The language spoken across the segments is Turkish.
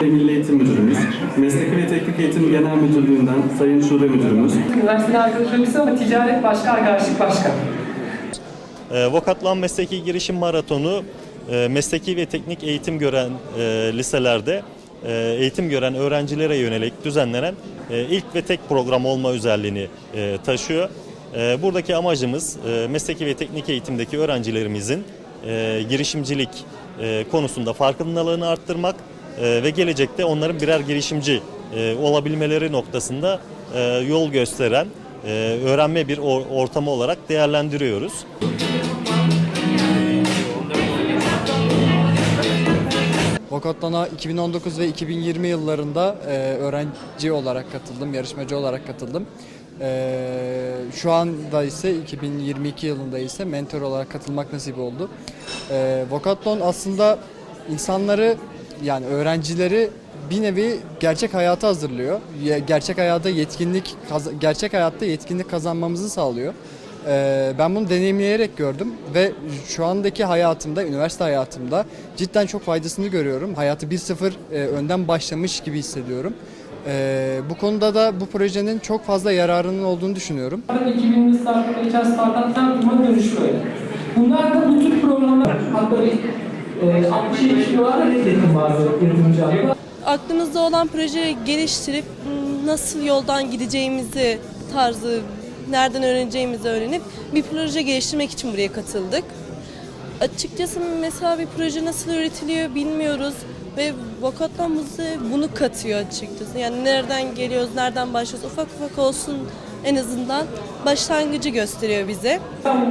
Milli Eğitim Müdürümüz, Mesleki ve Teknik Eğitim Genel Müdürlüğü'nden Sayın Şube Müdürümüz, Üniversitede arkadaşlarımız ama ticaret başka, arkadaşlık başka. E, Vokatlan Mesleki Girişim Maratonu e, mesleki ve teknik eğitim gören e, liselerde e, eğitim gören öğrencilere yönelik düzenlenen e, ilk ve tek program olma özelliğini e, taşıyor. E, buradaki amacımız e, mesleki ve teknik eğitimdeki öğrencilerimizin e, girişimcilik e, konusunda farkındalığını arttırmak e, ve gelecekte onların birer girişimci e, olabilmeleri noktasında e, yol gösteren e, öğrenme bir or- ortamı olarak değerlendiriyoruz. Vokatlan'a 2019 ve 2020 yıllarında öğrenci olarak katıldım, yarışmacı olarak katıldım. E, şu anda ise 2022 yılında ise mentor olarak katılmak nasip oldu. E, Vokatlon aslında insanları yani öğrencileri bir nevi gerçek hayata hazırlıyor. Gerçek hayata yetkinlik, gerçek hayatta yetkinlik kazanmamızı sağlıyor. Ee, ben bunu deneyimleyerek gördüm ve şu andaki hayatımda, üniversite hayatımda cidden çok faydasını görüyorum. Hayatı 1-0 e, önden başlamış gibi hissediyorum. Ee, bu konuda da bu projenin çok fazla yararının olduğunu düşünüyorum. 2000'li startup, geçen startuptan kurma dönüşü öyle. Bunlar da bu tür bir e, 60-70 civarında reddettim bazı yatırımcılar. aklımızda olan projeyi geliştirip m, nasıl yoldan gideceğimizi tarzı nereden öğreneceğimizi öğrenip bir proje geliştirmek için buraya katıldık. Açıkçası mesela bir proje nasıl üretiliyor bilmiyoruz ve Vokatlan bize bunu katıyor açıkçası. Yani nereden geliyoruz, nereden başlıyoruz ufak ufak olsun en azından başlangıcı gösteriyor bize. İstanbul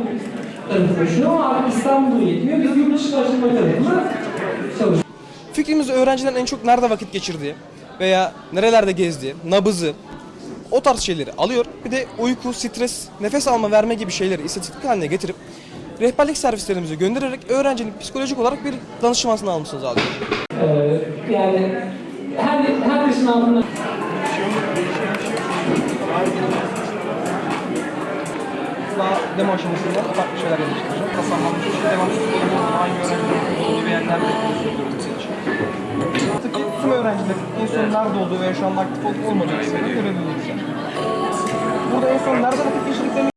düşünüyor ama İstanbul'u yetmiyor. Biz çalışma tarafında. Fikrimiz öğrencilerin en çok nerede vakit geçirdiği veya nerelerde gezdiği, nabızı, o tarz şeyleri alıyor. Bir de uyku, stres, nefes alma, verme gibi şeyleri istatistik haline getirip rehberlik servislerimize göndererek öğrencinin psikolojik olarak bir danışmasını almasını sağlıyor. Ee, yani her, her yaşın altında Daha demo aşamasında farklı şeyler geliştireceğim. Tasarlanmış devam hangi öğrencilerin olduğu tüm öğrenciler en son nerede olduğu veya şu anda aktif olup olmadığını görebilirler. Burada en son nerede